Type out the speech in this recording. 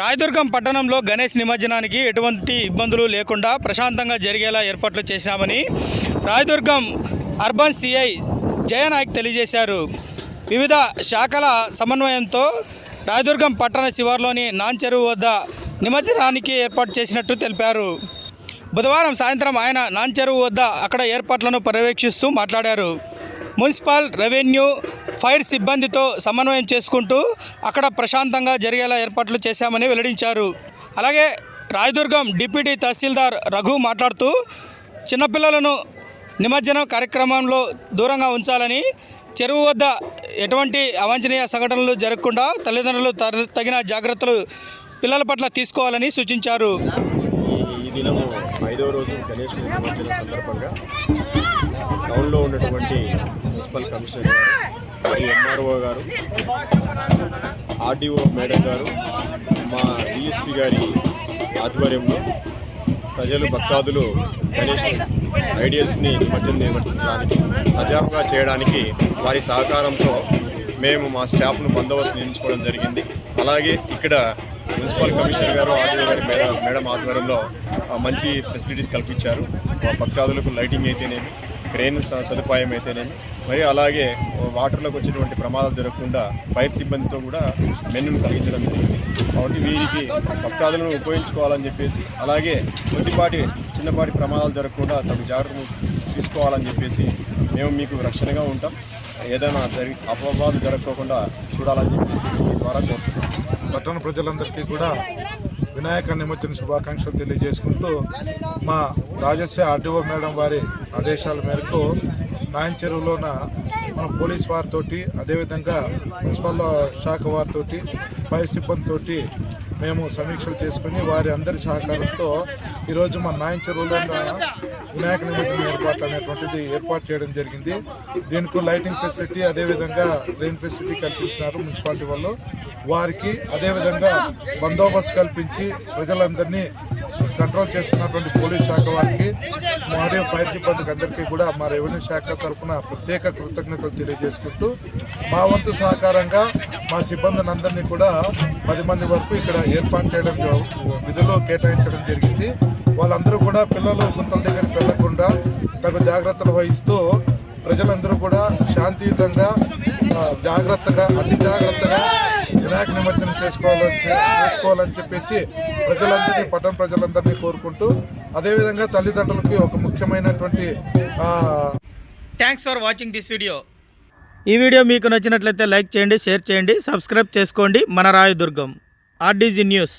రాయదుర్గం పట్టణంలో గణేష్ నిమజ్జనానికి ఎటువంటి ఇబ్బందులు లేకుండా ప్రశాంతంగా జరిగేలా ఏర్పాట్లు చేశామని రాయదుర్గం అర్బన్ సిఐ జయనాయక్ తెలియజేశారు. వివిధ శాఖల సమన్వయంతో రాయదుర్గం పట్టణ శివార్లోని నాంచెరువు వద్ద నిమజ్జనానికి ఏర్పాటు చేసినట్టు తెలిపారు. బుధవారం సాయంత్రం ఆయన నాంచెరువు వద్ద అక్కడ ఏర్పాట్లను పర్యవేక్షిస్తూ మాట్లాడారు. మున్సిపల్ రెవెన్యూ ఫైర్ సిబ్బందితో సమన్వయం చేసుకుంటూ అక్కడ ప్రశాంతంగా జరిగేలా ఏర్పాట్లు చేశామని వెల్లడించారు. అలాగే రాయదుర్గం డిప్యూటీ తహసీల్దార్ రఘు మాట్లాడుతూ చిన్నపిల్లలను నిమజ్జనం కార్యక్రమంలో దూరంగా ఉంచాలని చెరువు వద్ద ఎటువంటి అవాంఛనీయ సంఘటనలు జరగకుండా తల్లిదండ్రులు తగిన జాగ్రత్తలు పిల్లల పట్ల తీసుకోవాలని సూచించారు. ఈ దినము ఐదవ రోజు గణేష్ నిమజ్జనం సందర్భంగా టౌన్లో ఉన్నటువంటి మున్సిపల్ కమిషనర్ గారు ఎంఆర్ఓ గారు ఆర్డీఓ మేడం గారు మా డిఎస్పి గారి ఆధ్వర్యంలో ప్రజలు భక్తాదులు గణేష్ ఐడియల్స్ని నిమజ్జనం నిర్వర్తించడానికి సజావుగా చేయడానికి వారి సహకారంతో మేము మా స్టాఫ్ను బందోబస్తు నియమించుకోవడం జరిగింది. అలాగే ఇక్కడ మున్సిపల్ కమిషనర్ గారు ఆర్డీఓ గారి మేడం మేడం ఆధ్వర్యంలో మంచి ఫెసిలిటీస్ కల్పించారు. మా భక్తాదులకు లైటింగ్ అయితేనేమి క్రెయిన్ స- సదుపాయం అయితేనేమి మరి అలాగే వాటర్లోకి వచ్చేటువంటి ప్రమాదాలు జరగకుండా ఫైర్ సిబ్బందితో కూడా మెన్నును కలిగించడం జరిగింది. కాబట్టి వీరికి భక్తాదులను ఉపయోగించుకోవాలని చెప్పేసి అలాగే కొద్దిపాటి చిన్నపాటి ప్రమాదాలు జరగకుండా తగు జాగ్రత్తలు తీసుకోవాలని చెప్పేసి మేము మీకు రక్షణగా ఉంటాం. ఏదైనా జరిగి అపవాదాలు జరగకోకుండా చూడాలని చెప్పేసి మీ ద్వారా కోరుతున్నాం పట్టణ ప్రజలందరికీ కూడా వినాయక నిమజ్జన శుభాకాంక్షలు తెలియజేసుకుంటూ మా రాజశ్రీ ఆర్డీఓ మేడం వారి ఆదేశాల మేరకు నాయన్ చెరువులోన మన పోలీస్ వారితోటి అదేవిధంగా మున్సిపల్ శాఖ వారితోటి ఫైర్ సిబ్బందితోటి మేము సమీక్షలు చేసుకుని వారి అందరి సహకారంతో ఈరోజు మన నాయన చెరువులో వినాయక నిమజ్జనం ఏర్పాటు అనేటువంటిది ఏర్పాటు చేయడం జరిగింది. దీనికి లైటింగ్ ఫెసిలిటీ అదేవిధంగా ట్రైన్ ఫెసిలిటీ కల్పించినారు మున్సిపాలిటీ వాళ్ళు. వారికి అదేవిధంగా బందోబస్తు కల్పించి ప్రజలందరినీ కంట్రోల్ చేస్తున్నటువంటి పోలీస్ శాఖ వారికి మరియు ఫైర్ సిబ్బందికి అందరికీ కూడా మా రెవెన్యూ శాఖ తరఫున ప్రత్యేక కృతజ్ఞతలు తెలియజేసుకుంటూ మా వంతు సహకారంగా మా సిబ్బందిని అందరినీ కూడా పది మంది వరకు ఇక్కడ ఏర్పాటు చేయడం విధులు కేటాయించడం జరిగింది. వాళ్ళందరూ కూడా పిల్లలు గుంతల దగ్గరికి వెళ్ళకుండా తగు జాగ్రత్తలు వహిస్తూ ప్రజలందరూ కూడా శాంతియుతంగా జాగ్రత్తగా అతి జాగ్రత్తగా వినాయక నిమజ్జనం చేసుకోవాలని చేసుకోవాలని చెప్పేసి ప్రజలందరినీ పట్టణ ప్రజలందరినీ కోరుకుంటూ అదేవిధంగా తల్లిదండ్రులకి ఒక ముఖ్యమైనటువంటి thanks for watching this video ఈ వీడియో మీకు నచ్చినట్లయితే లైక్ చేయండి షేర్ చేయండి సబ్స్క్రైబ్ చేసుకోండి. మన రాయదుర్గం ఆర్డీజీ న్యూస్.